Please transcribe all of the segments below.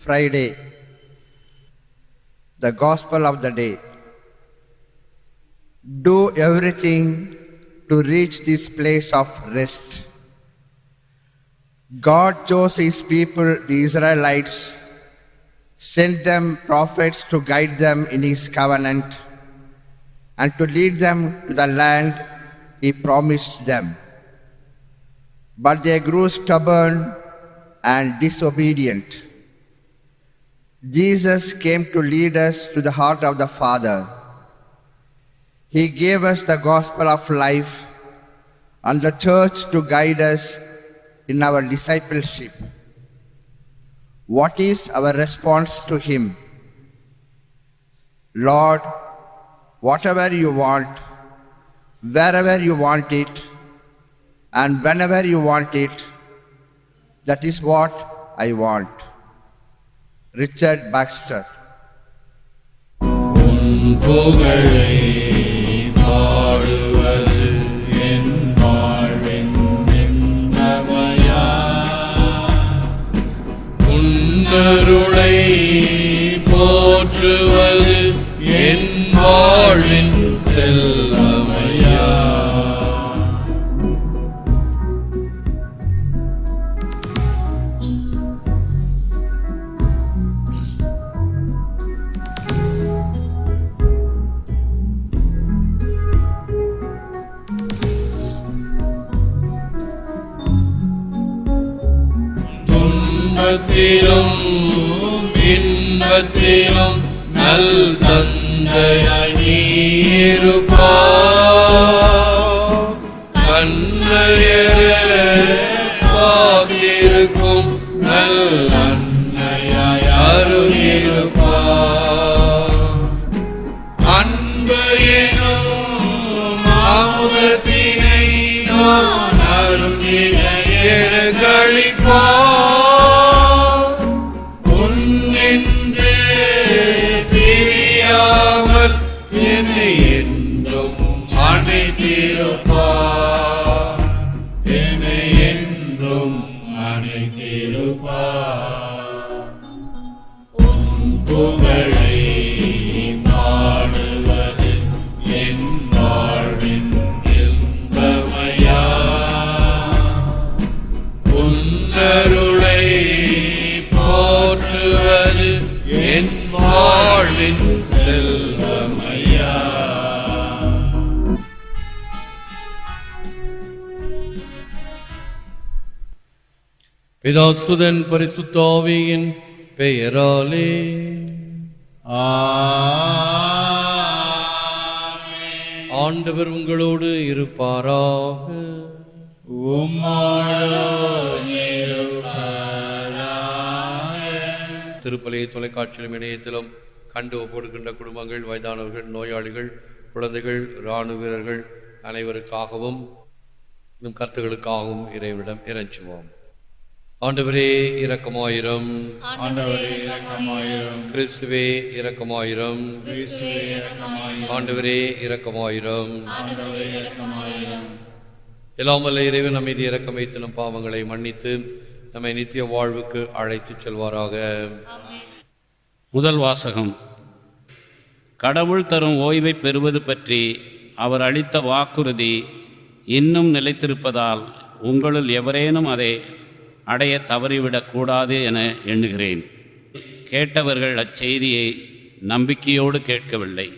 Friday, the Gospel of the day. Do everything to reach this place of rest. God chose his people, the Israelites, sent them prophets to guide them in his covenant and to lead them to the land he promised them. But they grew stubborn and disobedient. Jesus came to lead us to the heart of the Father. He gave us the gospel of life and the church to guide us in our discipleship. What is our response to Him? Lord, whatever you want, wherever you want it, and whenever you want it, that is what I want. Richard Baxter புகழை பாடுவது என் வாழ்வின் உன்னருளை போற்றுவது பிதாசுதன் பரிசுத்தாவியின் பெயராலே. ஆண்டவர் உங்களோடு இருப்பாராக. திருப்பலி தொலைக்காட்சியிலும் இணையத்திலும் கண்டு ஒப்படுகின்ற குடும்பங்கள் வயதானவர்கள் நோயாளிகள் குழந்தைகள் இராணுவ வீரர்கள் அனைவருக்காகவும் இன்னும் கருத்துகளுக்காகவும் இறைவனிடம் இறைஞ்சுவோம். ஆண்டவரே இரக்கமாயிரம். ஆண்டவரே இரக்கமாயிரும். கிறிஸ்துவே இரக்கமாயிரம். கிறிஸ்துவே இரக்கமாயிரும். ஆண்டவரே இரக்கமாயிரம். ஆண்டவரே இரக்கமாயிரும். எல்லாம் வல்ல இறைவன் நம்மை இரக்கம் வைத்து நம் பாவங்களை மன்னித்து நம்மை நித்திய வாழ்வுக்கு அழைத்துச் செல்வாராக. முதல் வாசகம். கடவுள் தரும் ஓய்வை பெறுவது பற்றி அவர் அளித்த வாக்குறுதி இன்னும் நிலைத்திருப்பதால் உங்களுள் எவரேனும் அதை அடைய தவறிவிடக்கூடாது என எண்ணுகிறேன். கேட்டவர்கள் அச்செய்தியை நம்பிக்கையோடு கேட்கவில்லை.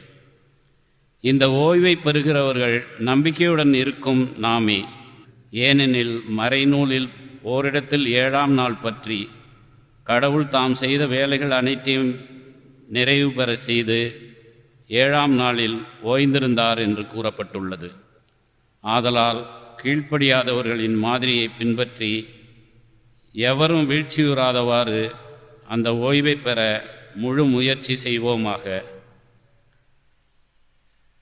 இந்த ஓய்வை பெறுகிறவர்கள் நம்பிக்கையுடன் இருக்கும் நாமே. ஏனெனில் மறைநூலில் ஓரிடத்தில் ஏழாம் நாள் பற்றி கடவுள் தாம் செய்த வேலைகள் அனைத்தையும் நிறைவு பெற செய்து ஏழாம் நாளில் ஓய்ந்திருந்தார் என்று கூறப்பட்டுள்ளது. ஆதலால் கீழ்ப்படியாதவர்களின் மாதிரியை பின்பற்றி எவரும் வீழ்ச்சியுறாதவாறு அந்த ஓய்வை பெற முழு முயற்சி செய்வோமாக.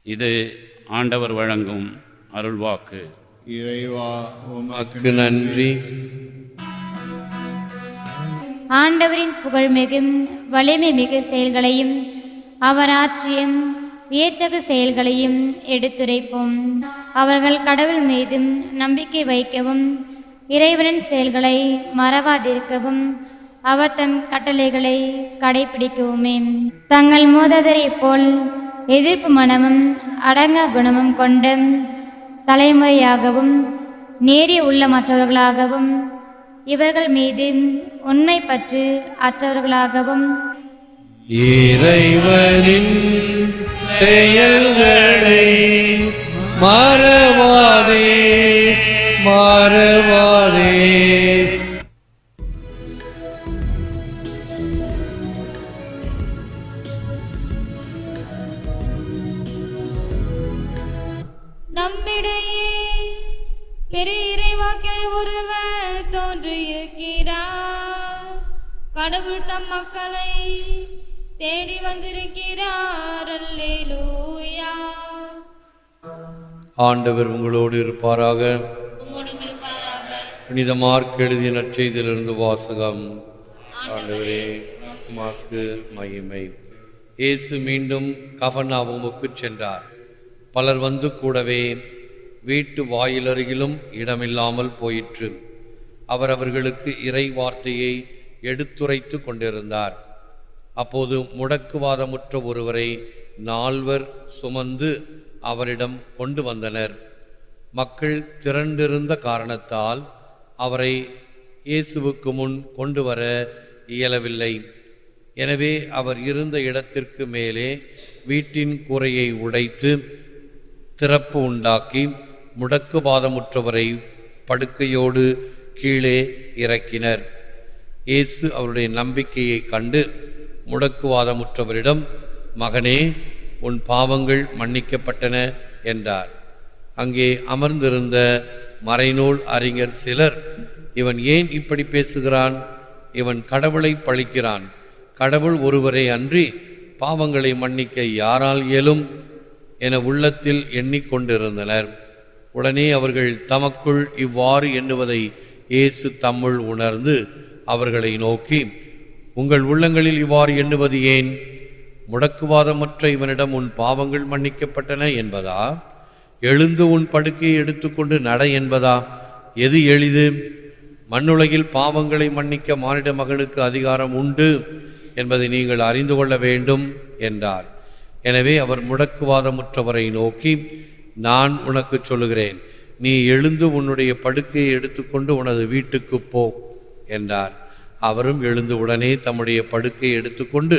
இது ஆண்டவர் வழங்கும் அருள்வாக்கு. இறைவா உமக்கு நன்றி. ஆண்டவரின் புகழ்மிகும் வலிமை மிகு செயல்களையும் அவர் ஆற்றியும் வியத்தகு செயல்களையும் எடுத்துரைப்போம். அவர்கள் கடவுள் மீதும் நம்பிக்கை வைக்கவும் இறைவனின் செயல்களை மறவாதிருக்கவும் அவர் தம் கட்டளைகளை கடைபிடிக்கவுமே தங்கள் மோததரைப் போல் எதிர்ப்பு மனமும் அடங்கா குணமும் கொண்ட தலைமுறையாகவும் நேரிய உள்ளமற்றவர்களாகவும் இவர்கள் மீது உண்மை பற்று அற்றவர்களாகவும். இறைவனின் செயல்களை மறவாதே. மறவாதே நம்மிடையே பெரிய இறைவாக்கில் ஒருவர் தோன்றியிருக்கிறார். கடவுள் தம் மக்களை தேடி வந்திருக்கிறார். அல்லேலூயா. ஆண்டவர் உங்களோடு இருப்பாராக. புனித மார்க் எழுதிய நற்செய்தியிலிருந்து வாசகம். ஆண்டவரே உமக்கு மகிமை. இயேசு மீண்டும் கஃபர்நாவுமுக்கு சென்றார். பலர் வந்து கூடவே வீட்டு வாயிலருகிலும் இடமில்லாமல் போயிற்று. அவர் அவர்களுக்கு இறை வார்த்தையை எடுத்துரைத்து கொண்டிருந்தார். அப்போது முடக்குவாதமுற்ற ஒருவரை நால்வர் சுமந்து அவரிடம் கொண்டு வந்தனர். மக்கள் திரண்டிருந்த காரணத்தால் அவரை இயேசுவுக்கு முன் கொண்டு வர இயலவில்லை. எனவே அவர் இருந்த இடத்திற்கு மேலே வீட்டின் கூரையை உடைத்து திறப்பு உண்டாக்கி முடக்குவாதமுற்றவரை படுக்கையோடு கீழே இறக்கினர். இயேசு அவருடைய நம்பிக்கையை கண்டு முடக்குவாதமுற்றவரிடம் மகனே உன் பாவங்கள் மன்னிக்கப்பட்டன என்றார். அங்கே அமர்ந்திருந்த மறைநூல் அறிஞர் சிலர் இவன் ஏன் இப்படி பேசுகிறான்? இவன் கடவுளை பழிக்கிறான். கடவுள் ஒருவரை அன்றி பாவங்களை மன்னிக்க யாரால் இயலும்? என உள்ளத்தில் எண்ணிக்கொண்டிருந்தனர். உடனே அவர்கள் தமக்குள் இவ்வாறு எண்ணுவதை இயேசு தம்முள் உணர்ந்து அவர்களை நோக்கி உங்கள் உள்ளங்களில் இவ்வாறு எண்ணுவது ஏன்? முடக்குவாதமற்ற இவனிடம் உன் பாவங்கள் மன்னிக்கப்பட்டன என்பதா? எழுந்து உன் படுக்கையை எடுத்துக்கொண்டு நட என்பதா? எது எளிது? மண்ணுலகில் பாவங்களை மன்னிக்க மானிட மகனுக்கு அதிகாரம் உண்டு என்பதை நீங்கள் அறிந்து கொள்ள வேண்டும் என்றார். எனவே அவர் முடக்குவாதமுற்றவரை நோக்கி நான் உனக்கு சொல்லுகிறேன் நீ எழுந்து உன்னுடைய படுக்கையை எடுத்துக்கொண்டு உனது வீட்டுக்கு போ என்றார். அவரும் எழுந்து உடனே தம்முடைய படுக்கையை எடுத்துக்கொண்டு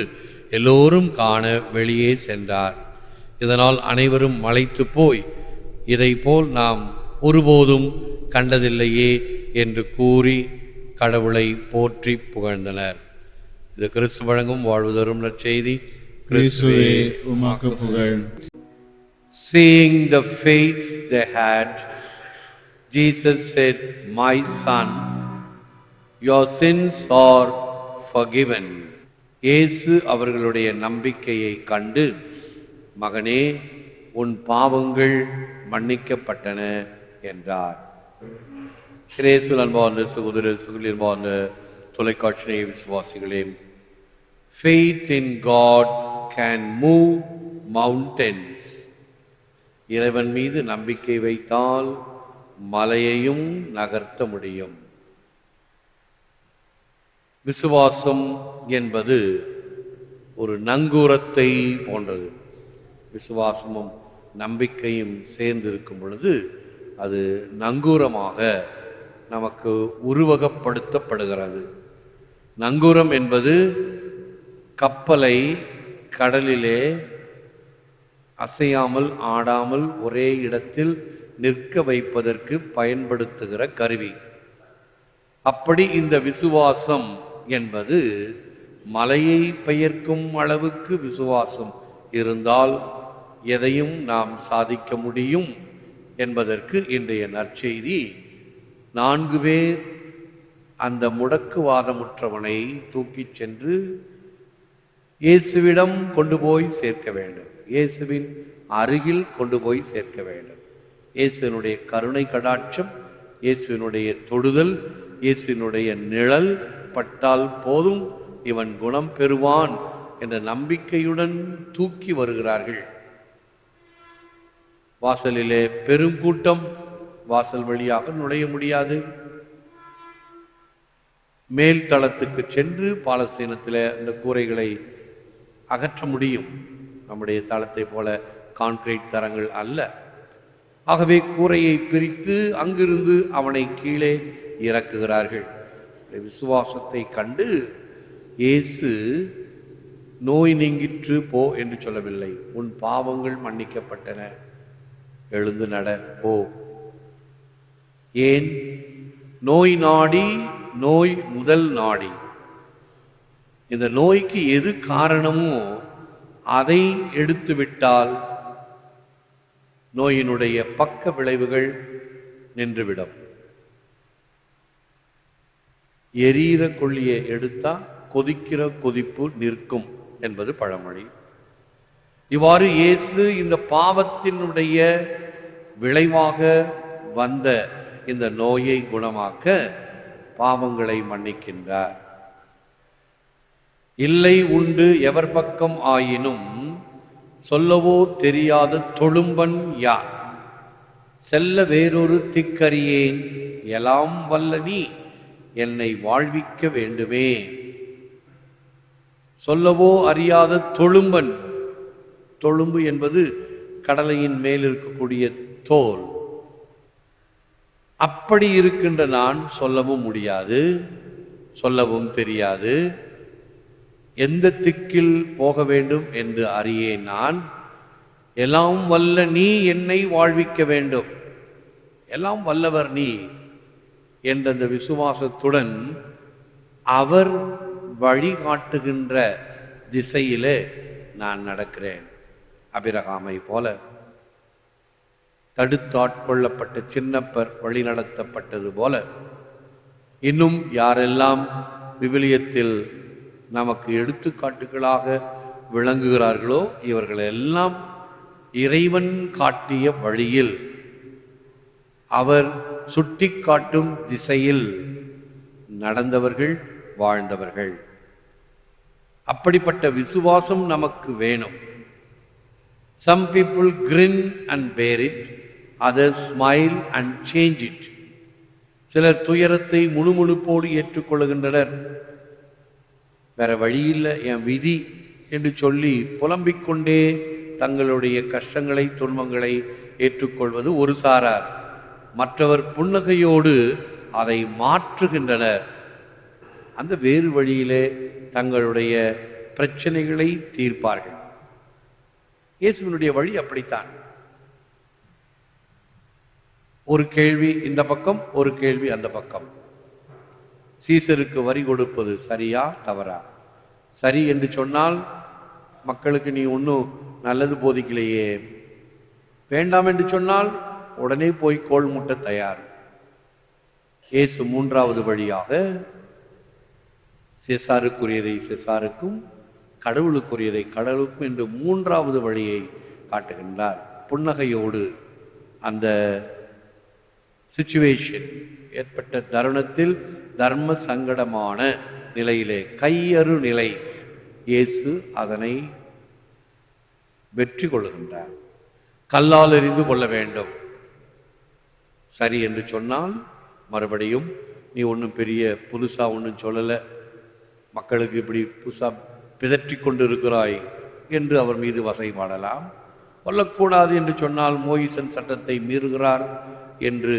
எல்லோரும் காண வெளியே சென்றார். இதனால் அனைவரும் மலைத்து போய் இதைப்போல் நாம் ஒருபோதும் கண்டதில்லையே என்று கூறி கடவுளை போற்றி புகழ்ந்தனர். இது கிறிஸ்து வழங்கும் வாழ்வு தரும் நற்செய்தி. கிறிஸ்துவே உமக்கு புகழ். Seeing the faith they had, Jesus said, My son, your sins are forgiven. இயேசு அவர்களுடைய நம்பிக்கையை கண்டு மகனே உன் பாவங்கள் மன்னிக்கப்பட்டன என்றார். கிரேசு அன்பார்ந்த சகோதர சகோதரி அன்பார்ந்த தொலைக்காட்சி விசுவாசிகளே faith in God can move mountains இறைவன் மீது நம்பிக்கை வைத்தால் மலையையும் நகர்த்த முடியும். விசுவாசம் என்பது ஒரு நங்கூரத்தை போன்றது. விசுவாசமும் நம்பிக்கையும் சேர்ந்து இருக்கும் பொழுது அது நங்கூரமாக நமக்கு உருவகப்படுத்தப்படுகிறது. நங்கூரம் என்பது கப்பலை கடலிலே அசையாமல் ஆடாமல் ஒரே இடத்தில் நிற்க வைப்பதற்கு பயன்படுத்துகிற கருவி. அப்படி இந்த விசுவாசம் என்பது மலையை பெயர்க்கும் அளவுக்கு விசுவாசம் இருந்தால் எதையும் நாம் சாதிக்க முடியும் என்பதற்கு இன்றைய நற்செய்தி. நான்கு பேர் அந்த முடக்குவாதமுற்றவனை தூக்கிச் சென்று இயேசுவிடம் கொண்டு போய் சேர்க்க வேண்டும். இயேசுவின் அருகில் கொண்டு போய் சேர்க்க வேண்டும். இயேசுவினுடைய கருணை கடாட்சம் இயேசுவினுடைய தொடுதல் இயேசுவினுடைய நிழல் பட்டால் போதும் இவன் குணம் பெறுவான் என்ற நம்பிக்கையுடன் தூக்கி வருகிறார்கள். வாசலிலே பெருங்கூட்டம் வாசல் வழியாக நுழைய முடியாது. மேல் தளத்துக்கு சென்று பாலஸ்தீனத்தில் அந்த கூரைகளை அகற்ற முடியும். நம்முடைய தளத்தை போல கான்கிரீட் தரங்கள் அல்ல. ஆகவே கூரையை பிரித்து அங்கிருந்து அவனை கீழே இறக்குகிறார்கள். விசுவாசத்தை கண்டு இயேசு நோய் நீங்கிற்று போ என்று சொல்லவில்லை. உன் பாவங்கள் மன்னிக்கப்பட்டன. எழுந்து நட போ. ஏன்? நோய் நாடி நோய் முதல் நாடி. இந்த நோய்க்கு எது காரணமோ அதை எடுத்துவிட்டால் நோயினுடைய பக்க விளைவுகள் நின்றுவிடும். எரியிற கொள்ளியை எடுத்தா கொதிக்கிற கொதிப்பு நிற்கும் என்பது பழமொழி. இவ்வாறு இயேசு இந்த பாவத்தினுடைய விளைவாக வந்த இந்த நோயை குணமாக்க பாவங்களை மன்னிக்கின்றார். இல்லை உண்டு எவர் பக்கம் ஆயினும் சொல்லவோ தெரியாத தொழும்பன் யார்? செல்ல வேறொரு திக்கறியேன் எல்லாம் வல்ல நீ என்னை வாழ்விக்க வேண்டுமே. சொல்லவோ அறியாத தொழும்பன் தொழும்பு என்பது கடலையின் மேல் இருக்கக்கூடிய தோல். அப்படி இருக்கின்ற நான் சொல்லவும் முடியாது சொல்லவும் தெரியாது. எந்த திக்கில் போக வேண்டும் என்று அறியேன் நான். எல்லாம் வல்ல நீ என்னை வாழ்விக்க வேண்டும். எல்லாம் வல்லவர் நீ என்ற அந்த விசுவாசத்துடன் அவர் வழிகாட்டுகின்ற திசையிலே நான் நடக்கிறேன். அபிரகாமை போல தடுத்தாட்கொள்ளப்பட்ட சின்னப்பர் வழிநடத்தப்பட்டது போல இன்னும் யாரெல்லாம் விவிலியத்தில் நமக்கு எடுத்துக்காட்டுகளாக விளங்குகிறார்களோ இவர்களெல்லாம் இறைவன் காட்டிய வழியில் அவர் சுட்டி காட்டும் திசையில் நடந்தவர்கள் வாழ்ந்தவர்கள். அப்படிப்பட்ட விசுவாசம் நமக்கு வேணும். Some people grin and bear it others smile and change it சிலர் துயரத்தை முணுமுணுப்போடு ஏற்றுக்கொள்கின்றனர் வேற வழியில்லை என் விதி என்று சொல்லி புலம்பிக் கொண்டே தங்களுடைய கஷ்டங்களை துன்பங்களை ஏற்றுக்கொள்வது ஒரு சாரார். மற்றவர் புன்னகையோடு அதை மாற்றுகின்றனர். அந்த வேறு வழியிலே தங்களுடைய பிரச்சனைகளை தீர்ப்பார்கள். இயேசுவினுடைய வழி அப்படித்தான். ஒரு கேள்வி இந்த பக்கம் ஒரு கேள்வி அந்த பக்கம். சீசருக்கு வரி கொடுப்பது சரியா தவறா? சரி என்று சொன்னால் மக்களுக்கு நீ ஒன்றும் நல்லது போதிக்கலையே. வேண்டாம் என்று சொன்னால் உடனே போய் கோல் முட்ட தயார். இயேசு மூன்றாவது வழியாக செசாருக்குரியதை செசாருக்கும் கடவுளுக்குரியதை கடவுளுக்கும் என்று மூன்றாவது வழியை காட்டுகின்றார். புன்னகையோடு அந்த சுச்சுவேஷன் ஏற்பட்ட தருணத்தில் தர்ம சங்கடமான நிலையிலே கையறு நிலை இயேசு அதனை வெற்றி கொள்கின்றார். கல்லால் எறிந்து கொள்ள வேண்டும். சரி என்று சொன்னால் மறுபடியும் நீ ஒன்றும் பெரிய புதுசாக ஒன்றும் சொல்லலை. மக்களுக்கு இப்படி புதுசாக பிதற்றி கொண்டிருக்கிறாய் என்று அவர் மீது வசைபாடலாம் கொல்லக்கூடாது என்று சொன்னால் மோயிசன் சட்டத்தை மீறுகிறார் என்று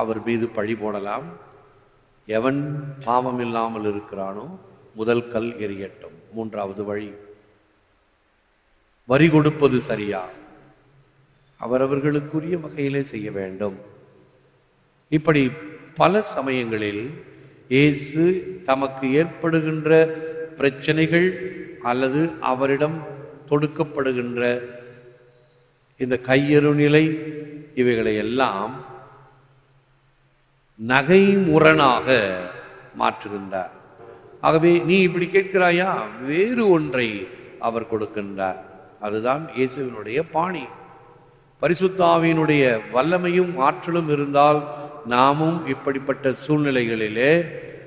அவர் மீது பழி போடலாம். எவன் பாவம் இல்லாமல் இருக்கிறானோ முதல் கல் எரியட்டும். மூன்றாவது வழி வரி கொடுப்பது சரியா? அவரவர்களுக்குரிய வகையிலே செய்ய வேண்டும். இப்படி பல சமயங்களில் இயேசு தமக்கு ஏற்படுகின்ற பிரச்சனைகள் அல்லது அவரிடம் தொடுக்கப்படுகின்ற இந்த கையறு நிலை இவைகளை எல்லாம் நகைமுரணாக மாற்றுகின்றார். ஆகவே நீ இப்படி கேட்கிறாயா? வேறு ஒன்றை அவர் கொடுக்கின்றார். அதுதான் இயேசுவினுடைய பாணி. பரிசுத்தாவியினுடைய வல்லமையும் ஆற்றலும் இருந்தால் நாமும் இப்படிப்பட்ட சூழ்நிலைகளிலே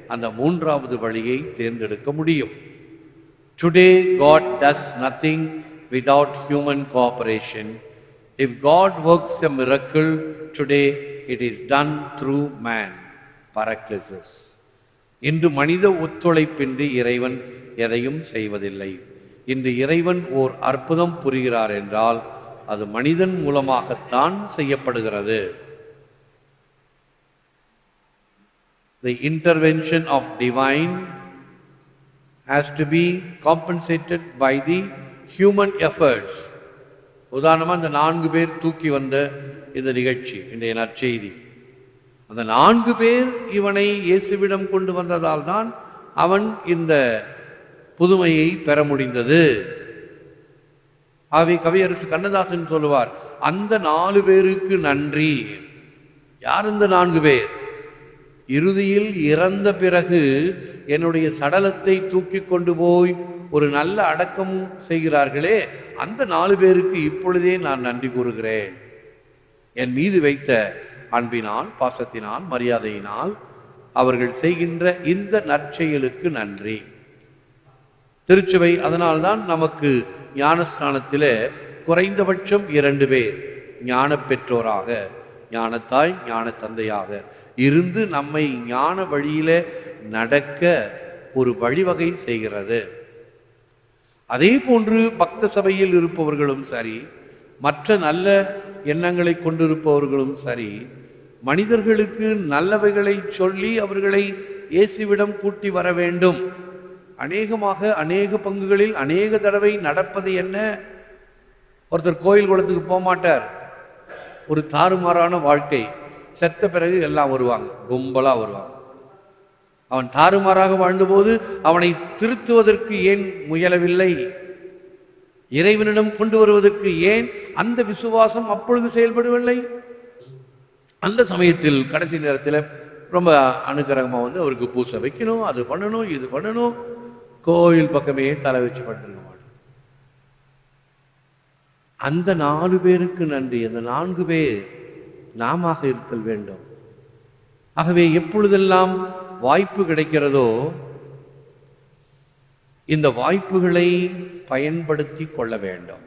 அந்த மூன்றாவது வழியை தேர்ந்தெடுக்க முடியும். Today God does nothing without human cooperation if god works a miracle today it is done through man paraclesis இன்று மனித ஒத்துழைப்பின்றி இறைவன் எதையும் செய்வதில்லை இன்று இறைவன் ஓர் அற்புதம் புரிகிறார் என்றால் அது மனிதன் மூலமாகத்தான் செய்யப்படுகிறது The intervention of divine has to be compensated by the human efforts. உதாரணமாக இந்த நான்கு பேர் தூக்கி வந்த இந்த நிகழ்ச்சி இன்றைய நற்செய்தி. அந்த நான்கு பேர் இவனை இயேசுவிடம் கொண்டு வந்ததால் தான் அவன் இந்த புதுமையை பெற முடிந்தது. ஆகவே கவியரசு கண்ணதாசன் சொல்லுவார் அந்த நாலு பேருக்கு நன்றி. யார் இந்த நான்கு பேர்? இறுதியில் இறந்த பிறகு என்னுடைய சடலத்தை தூக்கி கொண்டு போய் ஒரு நல்ல அடக்கம் செய்கிறார்களே அந்த நாலு பேருக்கு இப்பொழுதே நான் நன்றி கூறுகிறேன். என் மீது வைத்த அன்பினால் பாசத்தினால் மரியாதையினால் அவர்கள் செய்கின்ற இந்த நற்செயலுக்கு நன்றி. திருச்சுவை அதனால்தான் நமக்கு ஞானஸ்தானத்தில் குறைந்தபட்சம் இரண்டு பேர் ஞான பெற்றோராக ஞானத்தாய் ஞான தந்தையாக. இருந்து நம்மை ஞான வழியில நடக்க ஒரு வழிவகை செய்கிறது. அதே போன்று பக்த சபையில் இருப்பவர்களும் சரி மற்ற நல்ல எண்ணங்களை கொண்டிருப்பவர்களும் சரி மனிதர்களுக்கு நல்லவைகளை சொல்லி அவர்களை இயேசுவிடம் கூட்டி வர வேண்டும். அநேகமாக அநேக பங்குகளில் அநேக தடவை நடப்பது என்ன? ஒருத்தர் கோயில் குளத்துக்கு போக மாட்டார் ஒரு தாறுமாறான வாழ்க்கை. செத்த பிறகு எல்லாம் வருவாங்க. கும்பலா வருவாங்க. அவன் தாறுமாறாக வாழ்ந்தபோது அவனை திருத்துவதற்கு ஏன் முயலவில்லை? இறைவனிடம் கொண்டு வருவதற்கு ஏன் அந்த விசுவாசம் அப்பொழுது செயல்படவில்லை? அந்த சமயத்தில் கடைசி நேரத்தில் ரொம்ப அனுகிரகமாக வந்து அவருக்கு பூசை வைக்கணும் அது பண்ணணும் இது பண்ணணும். கோயில் பக்கமே தலை வச்சு படுத்துருக்க மாட்டோம் அந்த நாலு பேருக்கு நன்றி. அந்த நான்கு பேர் நாம இருத்தல் வேண்டும். ஆகவே எப்பொழுதெல்லாம் வாய்ப்பு கிடைக்கிறதோ இந்த வாய்ப்புகளை பயன்படுத்தி கொள்ள வேண்டும்.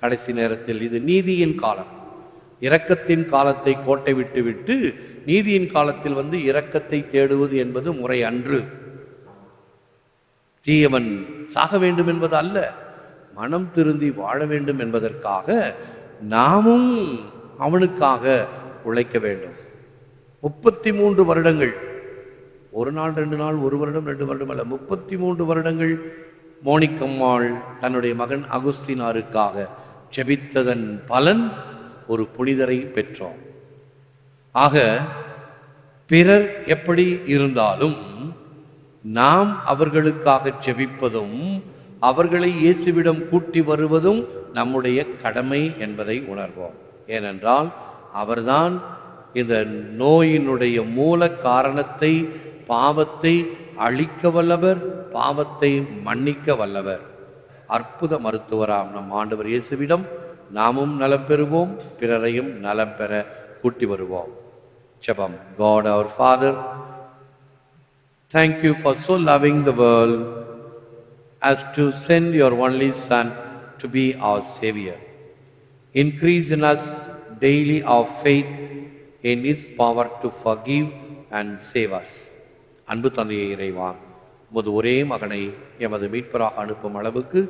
கடைசி நேரத்தில் இது நீதியின் காலம். இரக்கத்தின் காலத்தை கோட்டை விட்டு விட்டு நீதியின் காலத்தில் வந்து இரக்கத்தை தேடுவது என்பது முறை அன்று. தீயவன் சாக வேண்டும் என்பது அல்ல மனம் திருந்தி வாழ வேண்டும் என்பதற்காக நாமும் அவனுக்காக உழைக்க வேண்டும். முப்பத்தி மூன்று வருடங்கள். ஒரு நாள் ரெண்டு நாள் ஒரு வருடம் ரெண்டு வருடம் அல்ல. முப்பத்தி மூன்று வருடங்கள் மோனிக்கம்மாள் தன்னுடைய மகன் அகுஸ்தினாருக்காக செபித்ததன் பலன் ஒரு புனிதரை பெற்றோம். ஆக பிறர் எப்படி இருந்தாலும் நாம் அவர்களுக்காக செபிப்பதும் அவர்களை இயேசுவிடம் கூட்டி வருவதும் நம்முடைய கடமை என்பதை உணர்வோம். ஏனென்றால் அவர்தான் இந்த நோயினுடைய மூல காரணத்தை பாவத்தை அழிக்க வல்லவர் பாவத்தை மன்னிக்க வல்லவர். அற்புத மருத்துவராம் நம் ஆண்டவர் இயேசுவிடம் நாமும் நலம் பெறுவோம் பிறரையும் நலம் பெற கூட்டி வருவோம். ஜெபம். God our father thank you for so so the world world as to send your only Son to be our Savior. Increase in us daily our faith in His power to forgive and save us. அன்பு தந்தையை இறைவா உமது ஒரே மகனை எமது மீட்பராக அனுப்பும் அளவுக்கு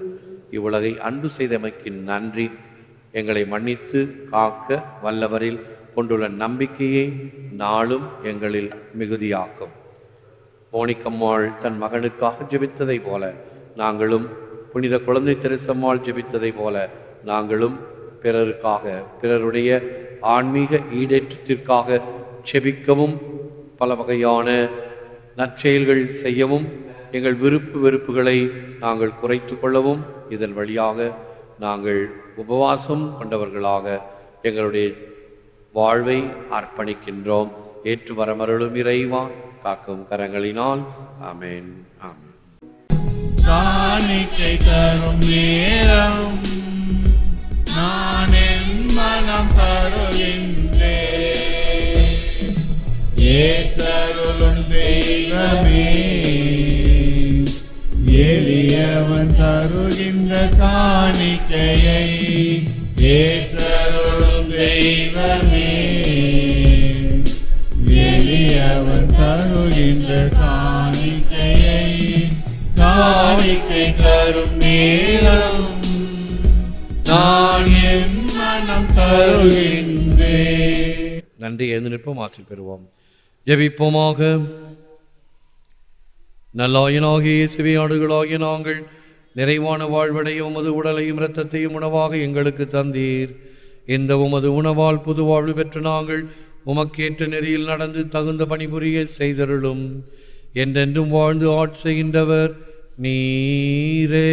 இவ்வுலகை அன்பு செய்தமைக்கு நன்றி எங்களை மன்னித்து காக்க வல்லவரில் கொண்டுள்ள நம்பிக்கையை நாளும் எங்களில் மிகுதியாக்கும் மோனிக்கம்மாள் தன் மகனுக்காக ஜெபித்ததை போல நாங்களும் புனித குழந்தை திருசம்மாள் ஜெபித்ததை போல நாங்களும் பிறருக்காக பிறருடைய ஆன்மீக ஈடேற்றத்திற்காக செபிக்கவும் பல வகையான நற்செயல்கள் செய்யவும் எங்கள் விருப்பு வெறுப்புகளை நாங்கள் குறைத்து கொள்ளவும் இதன் வழியாக நாங்கள் உபவாசம் கொண்டவர்களாக எங்களுடைய வாழ்வை அர்ப்பணிக்கின்றோம். ஏற்று வரமருளும் இறைவா காக்கும் கரங்களினால். ஆமேன். ஆமேன். காணிக்கை தரும் நேரம். நான் என் மனம் தருகின்றே. ஏத்தருளும் தெய்வமே. எளியவன் தருகின்ற காணிக்கையை ஏற்றருளும் தெய்வமே. எளியவன் தருகின்ற காணிக்கையை காணிக்கை தரும் நீளம் நன்றி எழுந்து நிற்போம் ஆசை பெறுவோம். ஜெபிப்போமாக. நல்லாயனாகிய இயேசுவே ஆடுகளாகிய நாங்கள் நிறைவான வாழ்வடைய உமது உடலையும் இரத்தத்தையும் உணவாக எங்களுக்கு தந்தீர். இந்த உமது உணவால் புது வாழ்வு பெற்ற நாங்கள் உமக்கேற்ற நெறியில் நடந்து தகுந்த பணிபுரிய செய்தருளும். என்றென்றும் வாழ்ந்து ஆட்சி செய்கின்றவர் நீரே.